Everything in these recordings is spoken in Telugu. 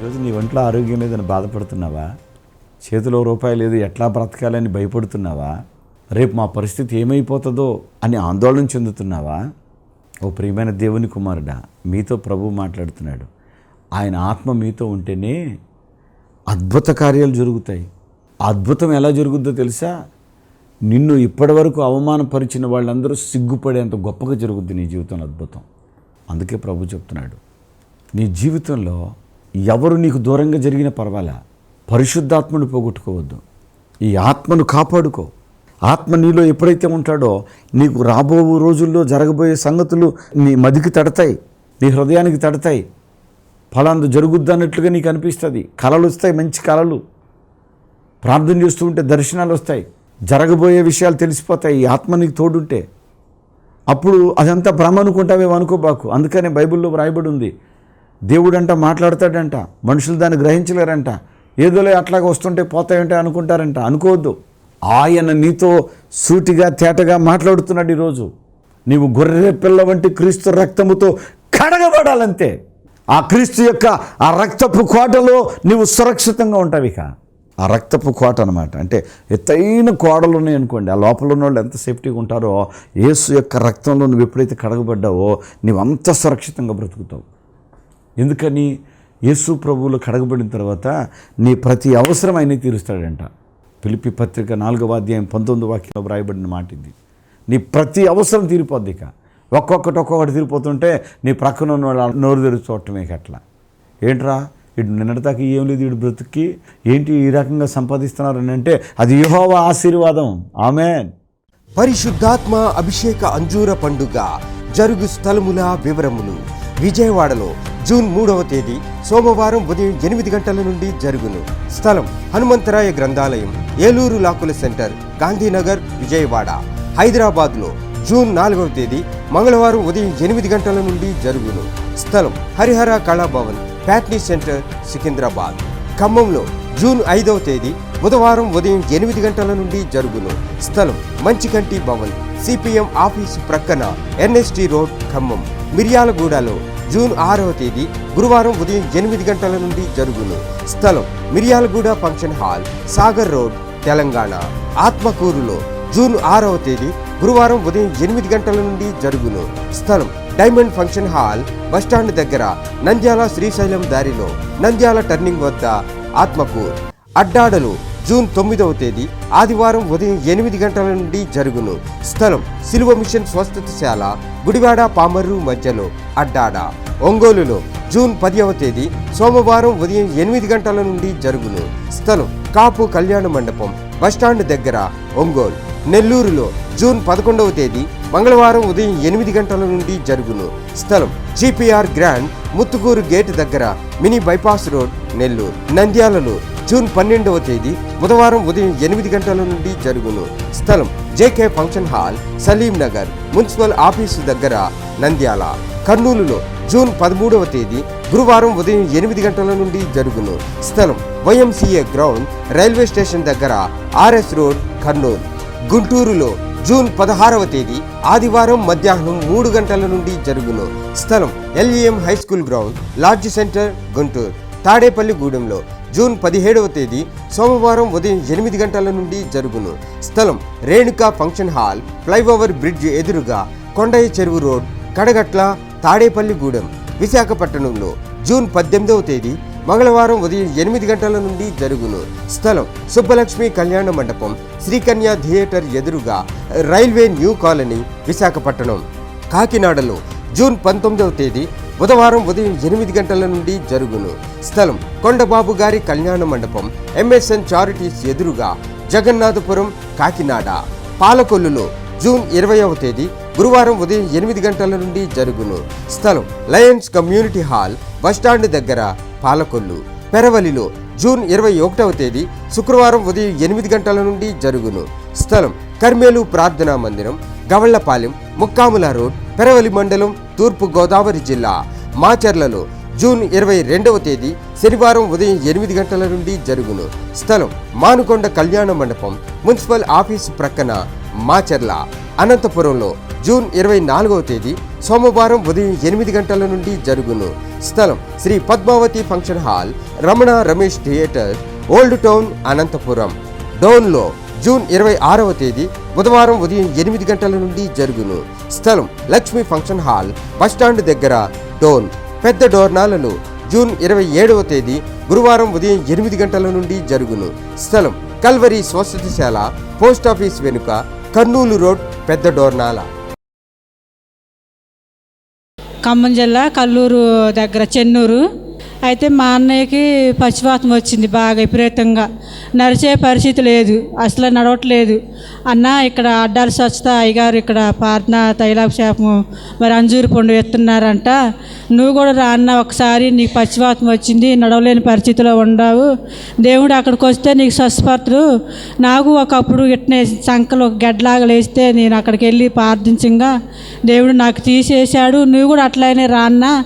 ఈరోజు నీ ఒంట్లో ఆరోగ్యం లేదని బాధపడుతున్నావా? చేతిలో రూపాయి లేదు ఎట్లా బ్రతకాలని భయపడుతున్నావా? రేపు మా పరిస్థితి ఏమైపోతుందో అని ఆందోళన చెందుతున్నావా? ఓ ప్రియమైన దేవుని కుమారుడా మీతో ప్రభు మాట్లాడుతున్నాడు. ఆయన ఆత్మ మీతో ఉంటేనే అద్భుత కార్యాలు జరుగుతాయి. అద్భుతం ఎలా జరుగుద్దో తెలుసా? నిన్ను ఇప్పటివరకు అవమానపరిచిన వాళ్ళందరూ సిగ్గుపడేంత గొప్పగా జరుగుద్ది నీ జీవితంలో అద్భుతం. అందుకే ప్రభు చెప్తున్నాడు నీ జీవితంలో ఎవరు నీకు దూరంగా జరిగిన పర్వాలా? పరిశుద్ధాత్మను పోగొట్టుకోవద్దు. ఈ ఆత్మను కాపాడుకో. ఆత్మ నీలో ఎప్పుడైతే ఉంటాడో నీకు రాబో రోజుల్లో జరగబోయే సంగతులు నీ మదికి తడతాయి నీ హృదయానికి తడతాయి. ఫలాందు జరుగుద్ది అన్నట్లుగా నీకు అనిపిస్తుంది. కళలు వస్తాయి మంచి కళలు ప్రార్థన చేస్తూ ఉంటే దర్శనాలు వస్తాయి. జరగబోయే విషయాలు తెలిసిపోతాయి ఈ ఆత్మ నీకు తోడుంటే. అప్పుడు అదంతా భ్రమ అనుకుంటావేమో అనుకోబాకు. అందుకనే బైబిల్లో వ్రాయబడి ఉంది దేవుడంట మాట్లాడతాడంట మనుషులు దాన్ని గ్రహించలేరంట. ఏదోలే అట్లాగా వస్తుంటే పోతాయంటే అనుకుంటారంట. అనుకోవద్దు. ఆయన నీతో సూటిగా తేటగా మాట్లాడుతున్నాడు ఈరోజు. నీవు గొర్రె పిల్ల వంటి క్రీస్తు రక్తముతో కడగబడాలంతే. ఆ క్రీస్తు యొక్క ఆ రక్తపు కోటలో నీవు సురక్షితంగా ఉంటావు ఇక. ఆ రక్తపు కోట అనమాట అంటే ఎత్తైన కోడలు ఉన్నాయి అనుకోండి. ఆ లోపల ఉన్న వాళ్ళు ఎంత సేఫ్టీగా ఉంటారో యేసు యొక్క రక్తంలో నువ్వు ఎప్పుడైతే కడగబడ్డావో నీవు అంత సురక్షితంగా బ్రతుకుతావు. ఎందుకని? యేసు ప్రభువులు కడగబడిన తర్వాత నీ ప్రతి అవసరం ఆయన తీరుస్తాడంట. పిలిపి పత్రిక నాలుగవ అధ్యాయం పంతొమ్మిది వాక్యంలో వ్రాయబడిన మాట ఇది. నీ ప్రతి అవసరం తీరిపోద్ది ఇక. ఒక్కొక్కటి ఒక్కొక్కటి తీరిపోతుంటే నీ ప్రక్కన ఉన్న వాళ్ళ నోరు తెరిచి చూడటమే అట్లా. ఏంట్రా? ఇటు నిన్నటిదాకా ఏం లేదు ఇటు బ్రతుక్కి? ఏంటి ఈ రకంగా సంపాదిస్తున్నారు అని అంటే అది యుహోవ ఆశీర్వాదం. ఆమె పరిశుద్ధాత్మ అభిషేక అంజూర పండుగ జరుగు స్థలముల వివరములు. విజయవాడలో జూన్ మూడవ తేదీ సోమవారం ఉదయం ఎనిమిది గంటల నుండి జరుగును. స్థలం హనుమంతరాయ గ్రంథాలయం ఏలూరు లాకుల సెంటర్ గాంధీనగర్ విజయవాడ. హైదరాబాద్లో జూన్ నాలుగవ తేదీ మంగళవారం ఉదయం ఎనిమిది గంటల నుండి జరుగును. స్థలం హరిహర కళాభవన్ ప్యాట్నీ సెంటర్ సికింద్రాబాద్. ఖమ్మంలో జూన్ ఐదవ తేదీ బుధవారం ఉదయం ఎనిమిది గంటల నుండి జరుగును. స్థలం మంచికంటి భవన్ సిపిఎం ఆఫీసు ప్రక్కన ఎన్ఎస్టి రోడ్ ఖమ్మం మిర్యాలగూడలో జూన్ ఆరవ తేదీ గురువారం ఉదయం ఎనిమిది గంటల నుండి జరుగును. స్థలం Miryalaguda function hall Sagar road Telangana. ఆత్మకూరులో జూన్ ఆరవ తేదీ గురువారం ఉదయం ఎనిమిది గంటల నుండి జరుగును. స్థలం డైమండ్ ఫంక్షన్ హాల్ బస్టాండ్ దగ్గర నంద్యాల శ్రీశైలం దారిలో నంద్యాల టర్నింగ్ వద్ద ఆత్మకూర్. అడ్డాడలు జూన్ తొమ్మిదవ తేదీ ఆదివారం ఉదయం ఎనిమిది గంటల నుండి జరుగును. స్థలం సిలువ మిషన్ స్వస్థతశాల గుడివాడ పామర్రు మధ్యలో అడ్డాడ. ఒంగోలులో జూన్ పదివ తేదీ సోమవారం ఉదయం ఎనిమిది గంటల నుండి జరుగును. స్థలం కాపు కళ్యాణ మండపం బస్టాండ్ దగ్గర ఒంగోలు. నెల్లూరులో జూన్ పదకొండవ తేదీ మంగళవారం ఉదయం ఎనిమిది గంటల నుండి జరుగును. స్థలం జిపిఆర్ గ్రాండ్ ముత్తుకూరు గేట్ దగ్గర మినీ బైపాస్ రోడ్ నెల్లూరు. నంద్యాలలో జూన్ పన్నెండవ తేదీ బుధవారం ఉదయం ఎనిమిది గంటల నుండి జరుగును. స్థలం JK function hall Salim Nagar municipal office దగ్గర నంద్యాల. కర్నూలులో జూన్ పదమూడవ తేదీ గురువారం ఉదయం ఎనిమిది గంటల నుండి జరుగును. స్థలం వైఎంసీఏ గ్రౌండ్ రైల్వే స్టేషన్ దగ్గర ఆర్ఎస్ రోడ్ కర్నూలు. గుంటూరులో జూన్ పదహారవ తేదీ ఆదివారం మధ్యాహ్నం మూడు గంటల నుండి జరుగును. స్థలం LEM high school ground lodge centre Guntur. తాడేపల్లిగూడెంలో June పదిహేడవ తేదీ సోమవారం ఉదయం ఎనిమిది గంటల నుండి జరుగును. స్థలం Renuka function hall flyover bridge ఎదురుగా కొండయ్య చెరువు రోడ్ కడగట్ల తాడేపల్లిగూడెం విశాఖపట్నంలో జూన్ పద్దెనిమిదవ తేదీ మంగళవారం ఉదయం ఎనిమిది గంటల నుండి జరుగును. స్థలం సుబ్బలక్ష్మి కళ్యాణ మండపం శ్రీకన్య థియేటర్ ఎదురుగా రైల్వే న్యూ కాలనీ విశాఖపట్నం. కాకినాడలో జూన్ పంతొమ్మిదవ తేదీ బుధవారం ఉదయం ఎనిమిది గంటల నుండి జరుగును. స్థలం కొండబాబు గారి కళ్యాణ మండపం ఎంఎస్ఎన్ చారిటీస్ ఎదురుగా జగన్నాథపురం కాకినాడ. పాలకొల్లులో జూన్ ఇరవైవ తేదీ గురువారం ఉదయం ఎనిమిది గంటల నుండి జరుగును. స్థలం లయన్స్ కమ్యూనిటీ హాల్ బస్టాండ్ దగ్గర పాలకొల్లు. పెరవలిలో జూన్ ఇరవై ఒకటవ తేదీ శుక్రవారం ఉదయం ఎనిమిది గంటల నుండి జరుగును. స్థలం కర్మేలు ప్రార్థనా మందిరం గవళ్ళపాలెం ముక్కాముల రోడ్ పెరవలి మండలం తూర్పు గోదావరి జిల్లా మాచర్లలో జూన్ ఇరవై రెండవ తేదీ శనివారం ఉదయం ఎనిమిది గంటల నుండి జరుగును. స్థలం మానుకొండ కళ్యాణ మండపం మున్సిపల్ ఆఫీసు ప్రక్కన మాచర్ల. అనంతపురంలో జూన్ ఇరవై నాలుగవ తేదీ సోమవారం ఉదయం ఎనిమిది గంటల నుండి జరుగును. స్థలం Sri Padmavathi function hall Ramana Ramesh theatre old town Anantapur. డౌన్లో జూన్ ఇరవై ఆరవ తేదీ బుధవారం ఉదయం ఎనిమిది గంటల నుండి జరుగును. స్థలం లక్ష్మీ ఫంక్షన్ హాల్ బస్టాండ్ దగ్గర డోన్. పెద్ద డోర్నాలలో జూన్ ఇరవై ఏడవ తేదీ గురువారం ఉదయం ఎనిమిది గంటల నుండి జరుగును. స్థలం కల్వరి స్వస్థతిశాల పోస్ట్ ఆఫీస్ వెనుక కర్నూలు రోడ్ పెద్ద డోర్నాల. ఖమ్మం జిల్లా కల్లూరు దగ్గర చెన్నూరు. అయితే మా అన్నయ్యకి పశ్చివాతం వచ్చింది బాగా విపరీతంగా. నడిచే పరిస్థితి లేదు. అసలు నడవట్లేదు. అన్న ఇక్కడ అడ్డాల స్వచ్ఛత అయ్యగారు ఇక్కడ ప్రార్థన తైలాభిషేకం మరి అంజూరు పండు ఎత్తున్నారంట. నువ్వు కూడా రా అన్న ఒకసారి నీకు పక్షవాతం వచ్చింది నడవలేని పరిస్థితిలో ఉండవు. దేవుడు అక్కడికి వస్తే నీకు స్వస్థపడతాడు నాకు ఒకప్పుడు ఇట్నే సంకలు గడ్డలాగా లేస్తే నేను అక్కడికి వెళ్ళి ప్రార్థించగా దేవుడు నాకు తీసేశాడు. నువ్వు కూడా అట్లనే రా అన్న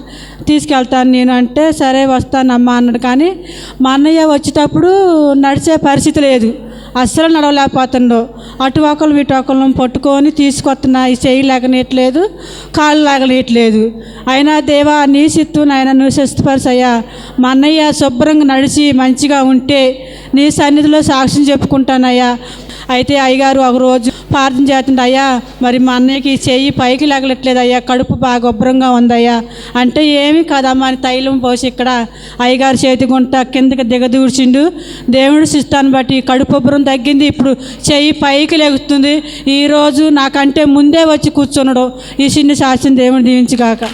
తీసుకెళ్తాను నేను అంటే సరే వస్తానమ్మా అన్నాడు. కానీ మా అన్నయ్య వచ్చేటప్పుడు నడిచే పరిస్థితి లేదు. అస్సలు నడవలేకపోతుండో. అటు ఒకళ్ళు ఇటు ఒకళ్ళు పట్టుకొని తీసుకొస్తున్నా ఈ చెయ్యి కాళ్ళు లాగనీయట్లేదు. అయినా దేవా నీ సిత్తు నాయన నువ్వు స్వస్థపరిచయ్యా మా అన్నయ్య శుభ్రంగా నడిచి మంచిగా ఉంటే నీ సన్నిధిలో సాక్ష్యం చెప్పుకుంటానయ్యా. అయితే అయ్యగారు ఒక రోజు ప్రార్థన చేస్తుండే అయ్యా మరి మా అన్నయ్యకి చెయ్యి పైకి లేగలట్లేదు అయ్యా కడుపు బాగా ఉబ్బరంగా ఉందయ్యా. అంటే ఏమి కాదమ్మా అని తైలం పోసి ఇక్కడ అయ్యగారు చేతి గుంట కిందకి దిగదూర్చిండు. దేవుడు శిస్తాన్ని బట్టి కడుపు ఉబ్బరం తగ్గింది. ఇప్పుడు చెయ్యి పైకి లెగుతుంది. ఈరోజు నాకంటే ముందే వచ్చి కూర్చున్నాడు. ఈ చిన్న శాస్త్రం దేవుని దీవించుగాక.